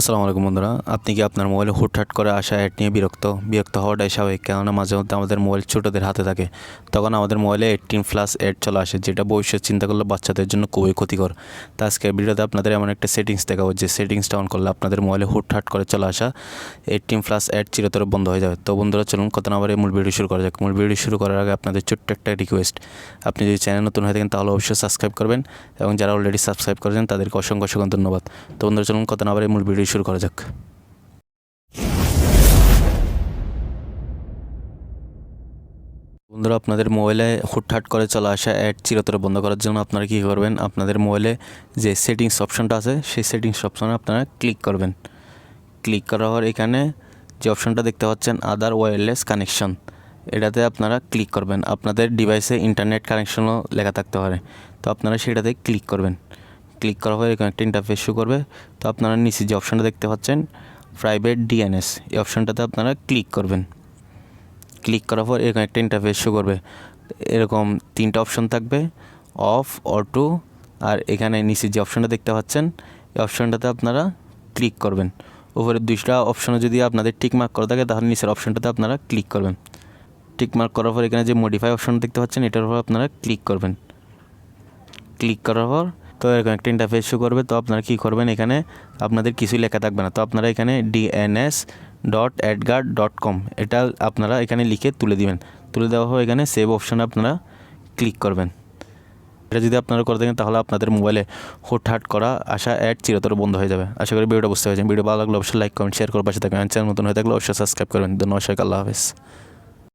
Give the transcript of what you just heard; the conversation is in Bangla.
আসসালামু আলাইকুম বন্ধুরা, আপনি কি আপনার মোবাইলে হুটহাট করে আসা অ্যাড নিয়ে বিরক্ত? বিরক্ত হওয়াটাই স্বাভাবিক, কেননা মাঝে মধ্যে আমাদের মোবাইল ছোটোদের হাতে থাকে। তখন আমাদের মোবাইলে এইটিন প্লাস অ্যাড চলে আসে, যেটা ভবিষ্যৎ চিন্তা করলে বাচ্চাদের জন্য খুবই ক্ষতিকর। তা আজকের ভিডিওতে আপনাদের এমন একটা সেটিংস দেখাবো, যে সেটিংসটা অন করলে আপনাদের মোবাইলে হুটহাট করে চলে আসা এইটিন প্লাস অ্যাড চিরতরে বন্ধ হয়ে যাবে। তো বন্ধুরা, চলুন না এই মূল ভিডিও শুরু করা যাক। মূল ভিডিও শুরু করার আগে আপনাদের ছোট্ট একটা রিকোয়েস্ট আপনি যদি চ্যানেল নতুন হয়ে থাকেন, তাহলে অবশ্যই সাবস্ক্রাইব করবেন এবং যারা অলরেডি সাবস্ক্রাইব করেছেন, তাদেরকে অসংখ্য অসংখ্য ধন্যবাদ। তো বন্ধুরা, চলুন না এই মূল ভিডিও শুরু করা যাক। বন্ধুরা, আপনাদের মোবাইলে হুটহাট করে চলে আসা অ্যাড চিরতরে বন্ধ করার জন্য আপনারা কী করবেন? আপনাদের মোবাইলে যে সেটিংস অপশনটা আছে, সেই সেটিংস অপশনে আপনারা ক্লিক করবেন। ক্লিক করার পর এখানে যে অপশনটা দেখতে পাচ্ছেন আদার ওয়্যারলেস কানেকশন এটাতে আপনারা ক্লিক করবেন। আপনাদের ডিভাইসে ইন্টারনেট কানেকশনও লেখা থাকতে পারে। তো আপনারা সেটাতে ক্লিক করবেন। ক্লিক করার পর এখানে একটা ইন্টারফেস শো করবে। তো আপনারা নিচে যে অপশানটা দেখতে পাচ্ছেন প্রাইভেট ডিএনএস এই অপশানটাতে আপনারা ক্লিক করবেন। ক্লিক করার পর এরকম একটা ইন্টারফেস শো করবে। এরকম তিনটা অপশন থাকবে অফ অটো আর এখানে নিচে যে অপশনটা দেখতে পাচ্ছেন, এই অপশনটাতে আপনারা ক্লিক করবেন। উপরে দুইটা অপশনে যদি আপনাদের টিক মার্ক করা থাকে, তাহলে নিচের অপশনটাতে আপনারা ক্লিক করবেন। টিক মার্ক করার পর এখানে যে মডিফাই অপশন দেখতে পাচ্ছেন, এটার উপর আপনারা ক্লিক করবেন। ক্লিক করার পর তো এরকম একটা ইন্টারফেস শো করবে, তো আপনারা কী করবেন এখানে? আপনাদের কিছুই লেখা থাকবে না। তো আপনারা এখানে DNS dot AdGuard dot com এটা আপনারা এখানে লিখে তুলে দিবেন। তুলে দেওয়া হয় এখানে সেভ অপশানে আপনারা ক্লিক করবেন। এটা যদি আপনারা করে থাকেন, তাহলে আপনাদের মোবাইলে হুটহাট করা আসা অ্যাড চিরতর বন্ধ হয়ে যাবে। আশা করি ভিডিওটা বুঝতে পেরেছেন। ভিডিও ভালো লাগলে অবশ্যই লাইক কমেন্ট শেয়ার করে পাশে থাকবেন। চ্যানেল নতুন হয়ে থাকলে অবশ্যই সাবস্ক্রাইব করবেন। ধন্যবাদ আল্লাহ হাফেজ।